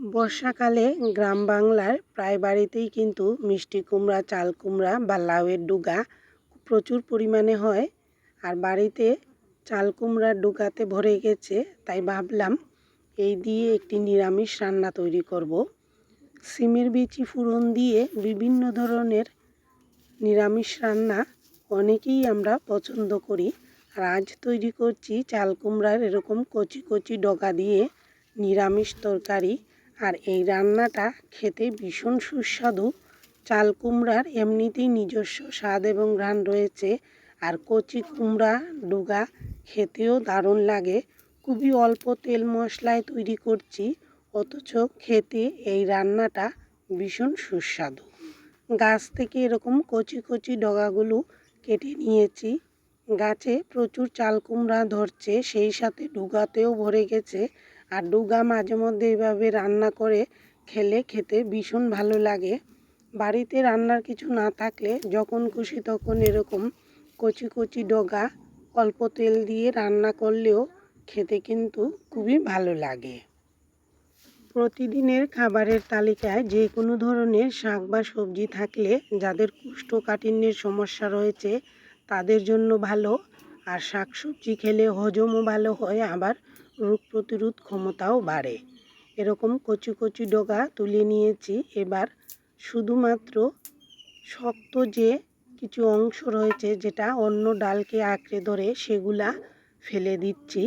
বর্ষাকালে গ্রাম বাংলার প্রায় বাড়িতেই কিন্তু মিষ্টি কুমড়া, চাল কুমড়া বা লাউয়ের ডুগা প্রচুর পরিমাণে হয়। আর বাড়িতে চাল কুমড়ার ডুগাতে ভরে গেছে, তাই ভাবলাম এই দিয়ে একটি নিরামিষ রান্না তৈরি করব। সিমের বিচি ফোড়ন দিয়ে বিভিন্ন ধরনের নিরামিষ রান্না অনেকেই আমরা পছন্দ করি। আর আজ তৈরি করছি চাল কুমড়ার এরকম কচি কচি ডগা দিয়ে নিরামিষ তরকারি। আর এই রান্নাটা খেতে ভীষণ সুস্বাদু। চাল কুমড়ার এমনিতেই নিজস্ব স্বাদ এবং ঘ্রাণ রয়েছে আর কচি কুমড়া, ডুগা খেতেও দারুণ লাগে। খুবই অল্প তেল মশলায় তৈরি করছি, অথচ খেতে এই রান্নাটা ভীষণ সুস্বাদু। গাছ থেকে এরকম কচি কচি ডগাগুলো কেটে নিয়েছি। গাছে প্রচুর চাল কুমড়া ধরছে, সেই সাথে ডুগাতেও ভরে গেছে। আর ডুগা মাঝে মধ্যে এভাবে রান্না করে খেলে খেতে ভীষণ ভালো লাগে। বাড়িতে রান্নার কিছু না থাকলে যখন খুশি তখন এরকম কচি কচি ডগা অল্প তেল দিয়ে রান্না করলেও খেতে কিন্তু খুবই ভালো লাগে। প্রতিদিনের খাবারের তালিকায় যে কোনো ধরনের শাক বা সবজি থাকলে যাদের কুষ্ঠকাঠিন্যের সমস্যা রয়েছে তাদের জন্য ভালো। আর শাক সবজি খেলে হজমও ভালো হয়, আবার রোগ প্রতিরোধ ক্ষমতাও বাড়ে। এরকম কচু কচি ডগা তুলে নিয়েছি এবার। শুধুমাত্র শক্ত যে কিছু অংশ রয়েছে যেটা অন্য ডালকে আঁকড়ে ধরে সেগুলা ফেলে দিচ্ছি।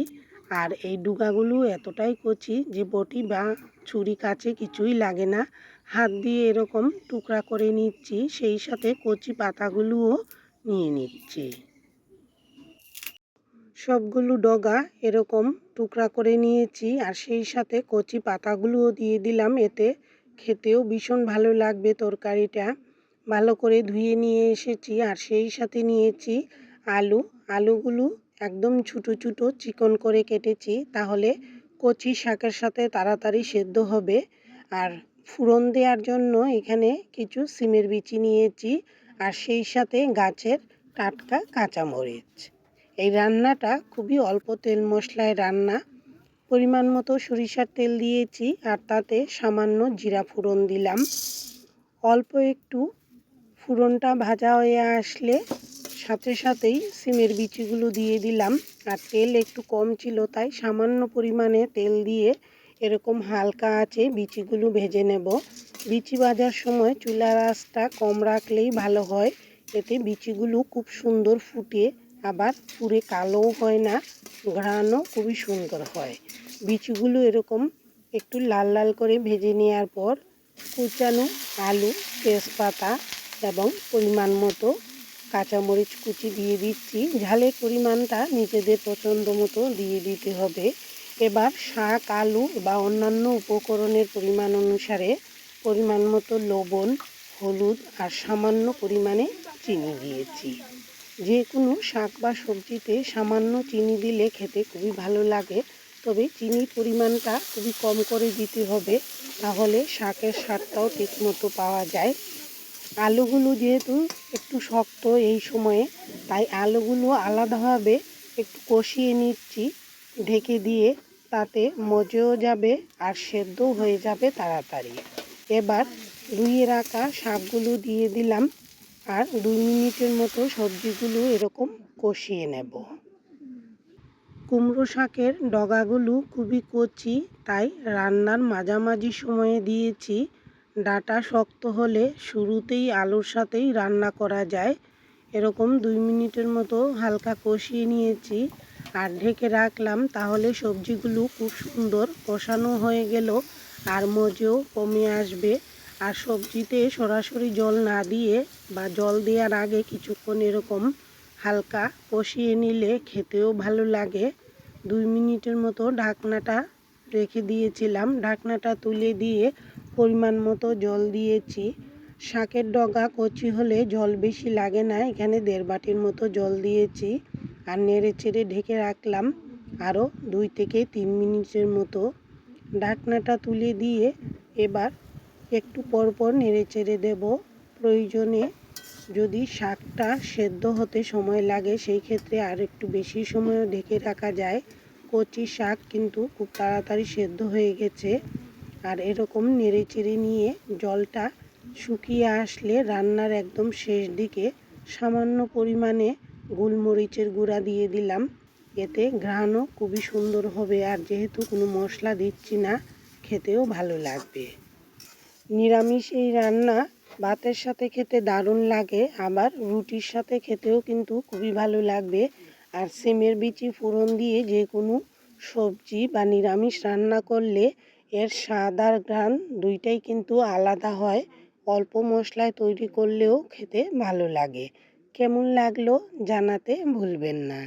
আর এই ডুগাগুলো এতটাই কচি যে বটি বা ছুরি কাছে কিছুই লাগে না। হাত দিয়ে এরকম টুকরা করে নিচ্ছি, সেই সাথে কচি পাতাগুলোও নিয়ে নিচ্ছি। সবগুলো ডগা এরকম টুকরা করে নিয়েছি আর সেই সাথে কচি পাতাগুলোও দিয়ে দিলাম। এতে খেতেও ভীষণ ভালো লাগবে তরকারিটা। ভালো করে ধুয়ে নিয়ে এসেছি আর সেই সাথে নিয়েছি আলু। আলুগুলো একদম ছোটো ছোটো চিকন করে কেটেছি, তাহলে কচি শাকের সাথে তাড়াতাড়ি সেদ্ধ হবে। আর ফুরন দেওয়ার জন্য এখানে কিছু সিমের বিচি নিয়েছি আর সেই সাথে গাছের টাটকা কাঁচামরিচ। এই রান্নাটা খুবই অল্প তেল মশলায় রান্না। পরিমাণ মতো সরিষার তেল দিয়েছি আর তাতে সামান্য জিরা ফোড়ন দিলাম। অল্প একটু ফোড়নটা ভাজা হয়ে আসলে সাথে সাথেই সিমের বিচিগুলো দিয়ে দিলাম। আর তেল একটু কম ছিল তাই সামান্য পরিমাণে তেল দিয়ে এরকম হালকা আছে বিচিগুলো ভেজে নেব। বিচি ভাজার সময় চুলার আঁচটা কম রাখলেই ভালো হয়। এতে বিচিগুলো খুব সুন্দর ফুটে আবার পুরে কালোও হয় না, ঘ্রাণও খুবই সুন্দর হয়। বিচিগুলো এরকম একটু লাল লাল করে ভেজে নেওয়ার পর কুচানো আলু, তেজপাতা এবং পরিমাণ মতো কাঁচামরিচ কুচি দিয়ে দিচ্ছি। ঝালের পরিমাণটা নিজেদের পছন্দ মতো দিয়ে দিতে হবে। এবার শাক, আলু বা অন্যান্য উপকরণের পরিমাণ অনুসারে পরিমাণ মতো লবণ, হলুদ আর সামান্য পরিমাণে চিনি দিয়েছি। যে কোনো শাক বা সবজিতে সামান্য চিনি দিলে খেতে খুবই ভালো লাগে। তবে চিনির পরিমাণটা খুবই কম করে দিতে হবে, তাহলে শাকের স্বাদটাও ঠিকমতো পাওয়া যায়। আলুগুলো যেহেতু একটু শক্ত এই সময়ে, তাই আলুগুলো আলাদাভাবে একটু কষিয়ে নিচ্ছি, ঢেকে দিয়ে তাতে মজেও যাবে আর সেদ্ধও হয়ে যাবে তাড়াতাড়ি। এবার ধুয়ে রাখা শাকগুলো দিয়ে দিলাম। আর দুই মিনিটের মতো সবজিগুলো এরকম কষিয়ে নেব। কুমড়ো শাকের ডগাগুলো খুবই কচি, তাই রান্নার মাঝামাঝি সময়ে দিয়েছি। ডাটা শক্ত হলে শুরুতেই আলুর সাথেই রান্না করা যায়। এরকম দুই মিনিটের মতো হালকা কষিয়ে নিয়েছি। আর ঢেকে রাখলাম তাহলে সবজিগুলো খুব সুন্দর কষানো হয়ে গেল। আর মজেও কমে আসবে। আর সবজিতে সরাসরি জল না দিয়ে বা জল দেওয়ার আগে কিছুক্ষণ এরকম হালকা কষিয়ে নিলে খেতেও ভালো লাগে। দুই মিনিটের মতো ঢাকনাটা রেখে দিয়েছিলাম। ঢাকনাটা তুলে দিয়ে পরিমাণ মতো জল দিয়েছি। শাকের ডগা কচি হলে জল বেশি লাগে না। এখানে দেড় বাটির মতো জল দিয়েছি আর নেড়ে চেড়ে ঢেকে রাখলাম আরও দুই থেকে তিন মিনিটের মতো। ঢাকনাটা তুলে দিয়ে এবার একটু পরপর নেড়ে চেড়ে দেব। প্রয়োজনে যদি শাকটা সেদ্ধ হতে সময় লাগে, সেই ক্ষেত্রে আর একটু বেশি সময় ঢেকে রাখা যায়। কচি শাক কিন্তু খুব তাড়াতাড়ি সেদ্ধ হয়ে গেছে। আর এরকম নেড়ে চেড়ে নিয়ে জলটা শুকিয়ে আসলে রান্নার একদম শেষ দিকে সামান্য পরিমাণে গোলমরিচের গুঁড়া দিয়ে দিলাম। এতে ঘ্রাণও খুবই সুন্দর হবে আর যেহেতু কোনো মশলা দিচ্ছি না, খেতেও ভালো লাগবে। নিরামিষ এই রান্না ভাতের সাথে খেতে দারুণ লাগে, আবার রুটির সাথে খেতেও কিন্তু খুবই ভালো লাগবে। আর সিমের বিচি ফোড়ন দিয়ে যে কোনো সবজি বা নিরামিষ রান্না করলে এর স্বাদ আর ঘ্রাণ দুইটাই কিন্তু আলাদা হয়। অল্প মশলায় তৈরি করলেও খেতে ভালো লাগে। কেমন লাগল জানাতে ভুলবেন না।